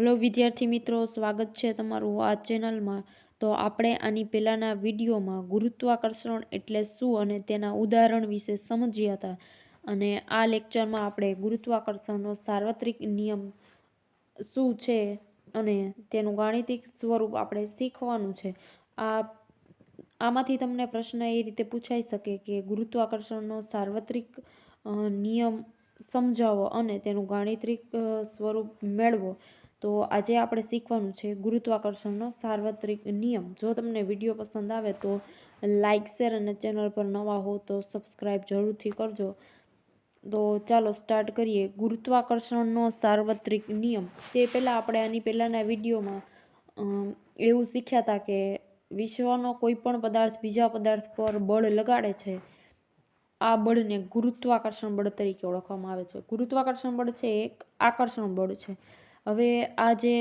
Hello વિદ્યાર્થી મિત્રો, સ્વાગત છે તમારું આ ચેનલમાં. તો આપણે આની પહેલાંના વિડીયોમાં ગુરુત્વાકર્ષણ એટલે શું અને તેના ઉદાહરણ વિશે સમજ્યા હતા. અને આ લેક્ચરમાં આપણે ગુરુત્વાકર્ષણનો સાર્વત્રિક નિયમ શું છે અને તેનું ગાણિતિક સ્વરૂપ આપણે શીખવાનું છે. આ, આમાંથી તમને પ્રશ્ન એ રીતે પૂછાઈ શકે કે ગુરુત્વાકર્ષણનો સાર્વત્રિક નિયમ સમજાવો અને તેનું ગાણિતિક સ્વરૂપ મેળવો. તો આજે આપણે શીખવાનું છે ગુરુત્વાકર્ષણનો સાર્વત્રિક નિયમ. જો તમને વીડિયો પસંદ આવે તો લાઇક શેર અને ચેનલ પર નવા હો તો સબસ્ક્રાઈબ જરૂરથી કરજો. તો ચાલો સ્ટાર્ટ કરીએ. ગુરુત્વાકર્ષણનો સાર્વત્રિક નિયમ. તે પહેલાં આપણે આની પહેલાંના વિડીયોમાં એવું શીખ્યા હતા કે વિશ્વનો કોઈ પણ પદાર્થ બીજા પદાર્થ પર બળ લગાડે છે, આ બળને ગુરુત્વાકર્ષણ બળ તરીકે ઓળખવામાં આવે છે. ગુરુત્વાકર્ષણ બળ છે એક આકર્ષણ બળ છે. હવે આ જે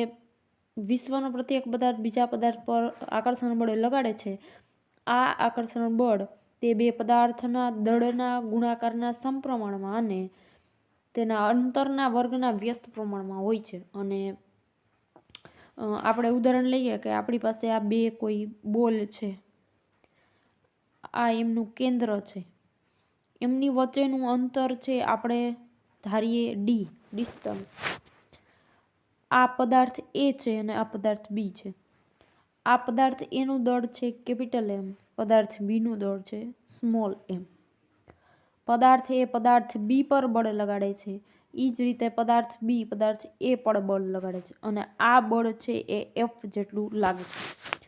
વિશ્વનો પ્રત્યેક પદાર્થ બીજા પદાર્થ પર આકર્ષણ બળ લગાડે છે, આ આકર્ષણ બળ તે બે પદાર્થના દળના ગુણાકારના સમપ્રમાણમાં અને તેના અંતરના વર્ગના વ્યસ્ત પ્રમાણમાં હોય છે. અને આપણે ઉદાહરણ લઈએ કે આપણી પાસે આ બે કોઈ બોલ છે. આ એમનું કેન્દ્ર છે. એમની વચ્ચેનું અંતર છે આપણે ધારીએ ડી, ડિસ્ટન્સ. આ પદાર્થ એ છે અને આ પદાર્થ બી છે. આ પદાર્થ એનું દળ છે કેપિટલ એમ પદાર્થ બીનું દળ છે સ્મોલ એમ પદાર્થ એ પદાર્થ બી પર બળ લગાડે છે. એ જ રીતે પદાર્થ બી પદાર્થ એ પર બળ લગાડે છે. અને આ બળ છે એ એફ જેટલું લાગે છે.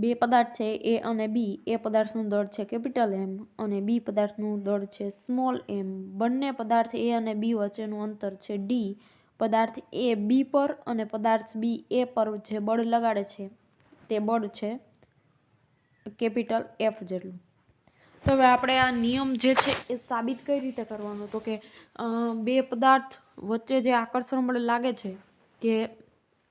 બે પદાર્થ છે, એ અને બી. એ પદાર્થનું દળ છે કેપિટલ એમ અને બી પદાર્થનું દળ છે સ્મોલ એમ બંને પદાર્થ એ અને બી વચ્ચેનું અંતર છે ડી પદાર્થ એ બી પર અને પદાર્થ બી એ પર જે બળ લગાડે છે, તે બળ છે કેપિટલ એફ જેટલું. તો હવે આપણે આ નિયમ જે છે એ સાબિત કઈ રીતે કરવાનો? તો કે બે પદાર્થ વચ્ચે જે આકર્ષણ બળ લાગે છે તે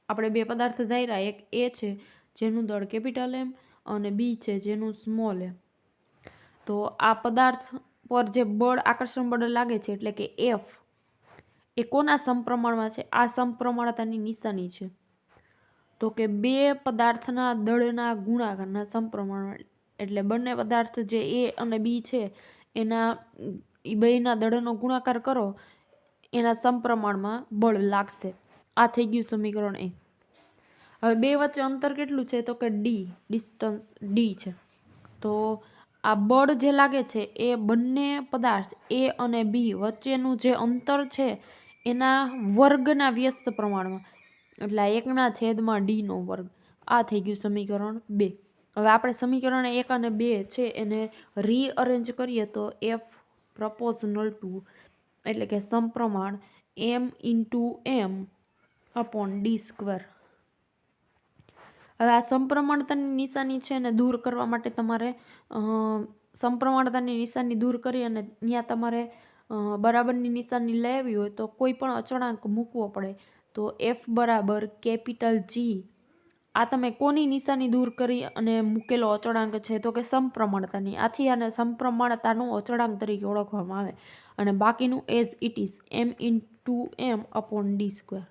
આપણે બે પદાર્થ ધાર્યા, એક એ છે જેનું દળ કેપિટલ એમ અને બી છે જેનું સ્મોલ એમ. તો આ પદાર્થ પર જે બળ આકર્ષણ બળ લાગે છે એટલે કે એફ, એ કોના સમપ્રમાણમાં છે? આ સમપ્રમાણતાની નિશાની છે. તો કે બે પદાર્થના દળના ગુણાકારના સમપ્રમાણ એટલે બંને પદાર્થ જે એ અને બી છે, એના એ બેના દળનો ગુણાકાર કરો, એના સમપ્રમાણમાં બળ લાગશે. આ થઈ ગયું સમીકરણ એ હવે બે વચ્ચે અંતર કેટલું છે? તો કે ડી ડિસ્ટન્સ ડી છે. તો આ બળ જે લાગે છે એ બંને પદાર્થ એ અને બી વચ્ચેનું જે અંતર છે એના વર્ગના વ્યસ્ત પ્રમાણમાં. એટલે એકના છેદમાં ડીનો વર્ગ. આ થઈ ગયું સમીકરણ બે. હવે આપણે સમીકરણ એક અને બે છે એને રીઅરેન્જ કરીએ તો એફ પ્રપોઝનલ ટુ એટલે કે સમપ્રમાણ M into M upon D square હવે આ સમપ્રમાણતાની નિશાની છે ને દૂર કરવા માટે તમારે અ, નિશાની દૂર કરી અને ત્યાં તમારે બરાબરની નિશાની લેવી હોય તો કોઈ પણ અચળાંક મૂકવો પડે. તો એફ બરાબર કેપિટલ જી આ તમે કોની નિશાની દૂર કરી અને મૂકેલો અચળાંક છે? તો કે સંપ્રમણતાની. આથી આને સંપ્રમણતાનું અચળાંક તરીકે ઓળખવામાં આવે. અને બાકીનું as it is M into M upon D square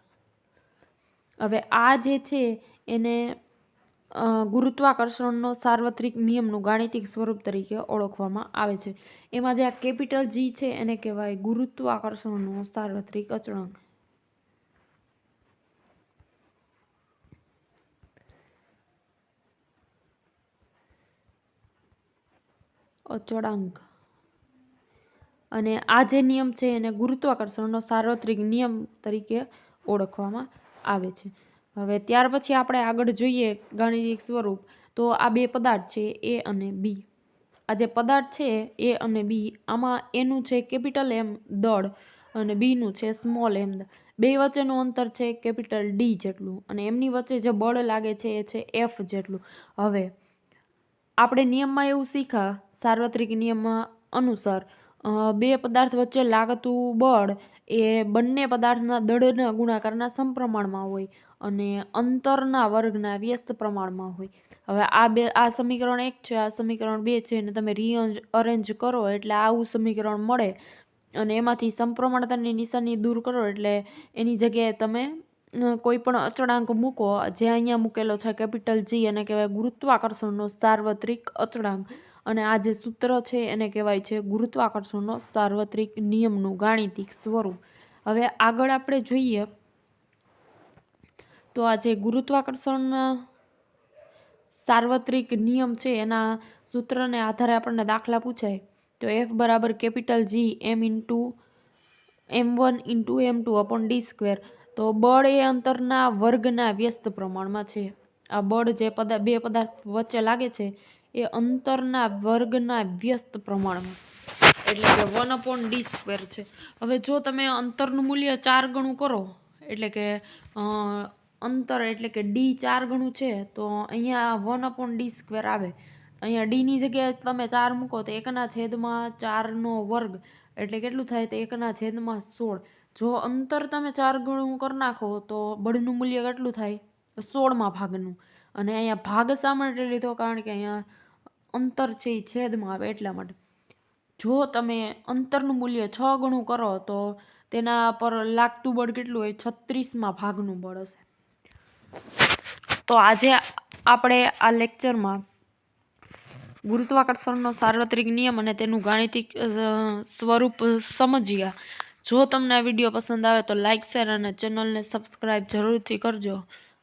હવે આ જે છે એને ગુરુત્વાકર્ષણનો સાર્વત્રિક નિયમનું ગાણિતિક સ્વરૂપ તરીકે ઓળખવામાં આવે છે. એમાં જે આ કેપિટલ જી છે એને કહેવાય ગુરુત્વાકર્ષણનો સાર્વત્રિક અચળાંક. અચળાંક. અને આ જે નિયમ છે એને ગુરુત્વાકર્ષણનો સાર્વત્રિક નિયમ તરીકે ઓળખવામાં આવે છે. હવે ત્યાર પછી આપણે આગળ જોઈએ ગાણિતિક સ્વરૂપ, તો આ બે પદાર્થ છે, એ અને બી. આ જે પદાર્થ છે, એ અને બી, આમાં એનું છે કેપિટલ એમ દળ અને બીનું છે સ્મોલ એમ બે વચ્ચેનું અંતર છે કેપિટલ ડી જેટલું અને એમની વચ્ચે જે બળ લાગે છે, એ છે એફ જેટલું. હવે, આપણે નિયમમાં એવું શીખા, સાર્વત્રિક નિયમમાં અનુસાર બે પદાર્થ વચ્ચે લાગતું બળ એ બંને પદાર્થના દળના ગુણાકારના સમપ્રમાણમાં હોય અને અંતરના વર્ગના વ્યસ્ત પ્રમાણમાં હોય. હવે આ બે, આ સમીકરણ એક છે, આ સમીકરણ બે છે અને તમે રીઅંજ અરેન્જ કરો એટલે આવું સમીકરણ મળે અને એમાંથી સમપ્રમાણતાની નિશાની દૂર કરો એટલે એની જગ્યાએ તમે કોઈ પણ અચળાંક મૂકો. જે અહીંયા મૂકેલો છે કેપિટલ જી અને કહેવાય ગુરુત્વાકર્ષણનો સાર્વત્રિક અચળાંક. અને આ જે સૂત્ર છે એને કહેવાય છે ગુરુત્વાકર્ષણનો સાર્વત્રિક નિયમનું ગાણિતિક સ્વરૂપ. હવે આગળ આપણે જોઈએ તો આ જે ગુરુત્વાકર્ષણ સાર્વત્રિક નિયમ છે એના સૂત્રને આધારે આપણને દાખલા પૂછાય. તો એફ બરાબર capital G M into M one into M two upon D square તો બળ એ અંતરના વર્ગના વ્યસ્ત પ્રમાણમાં છે. આ બળ જે પદા બે પદાર્થ વચ્ચે લાગે છે એ અંતરના વર્ગના વ્યસ્ત પ્રમાણમાં. એટલે કે વન અપોન ડી સ્ક્વેર છે. હવે જો તમે અંતરનું મૂલ્ય ચાર ગણું કરો, એટલે કે અંતર એટલે કે ડી ચાર ગણું છે, તો અહીંયા વન અપોન ડી સ્ક્વેર આવે. અહીંયા ડીની જગ્યાએ તમે ચાર મૂકો તો એકના છેદમાં ચારનો વર્ગ, એટલે કેટલું થાય તો એકના છેદમાં સોળ. જો અંતર તમે ચાર ગણું કરી નાખો તો બળનું મૂલ્ય કેટલું થાય? સોળમાં ભાગનું. અને અહીંયા ભાગ શા માટે લીધો? કારણ કે અહીંયા અંતર છે એ છેદમાં આવે એટલા માટે. જો તમે અંતરનું મૂલ્ય છ ગણું કરો તો તેના પર લાગતું બળ કેટલું હોય? છત્રીસમાં ભાગનું બળ હશે. તો આજે આપણે આ લેક્ચરમાં ગુરુત્વાકર્ષણનો સાર્વત્રિક નિયમ અને તેનું ગાણિતિક સ્વરૂપ સમજ્યા. જો તમને આ વીડિયો પસંદ આવે તો લાઇક શેર અને ચેનલને સબસ્ક્રાઈબ જરૂરથી કરજો.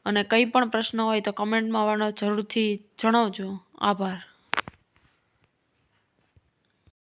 અને કંઈ પણ પ્રશ્ન હોય તો કમેન્ટમાં જરૂરથી જણાવજો. આભાર.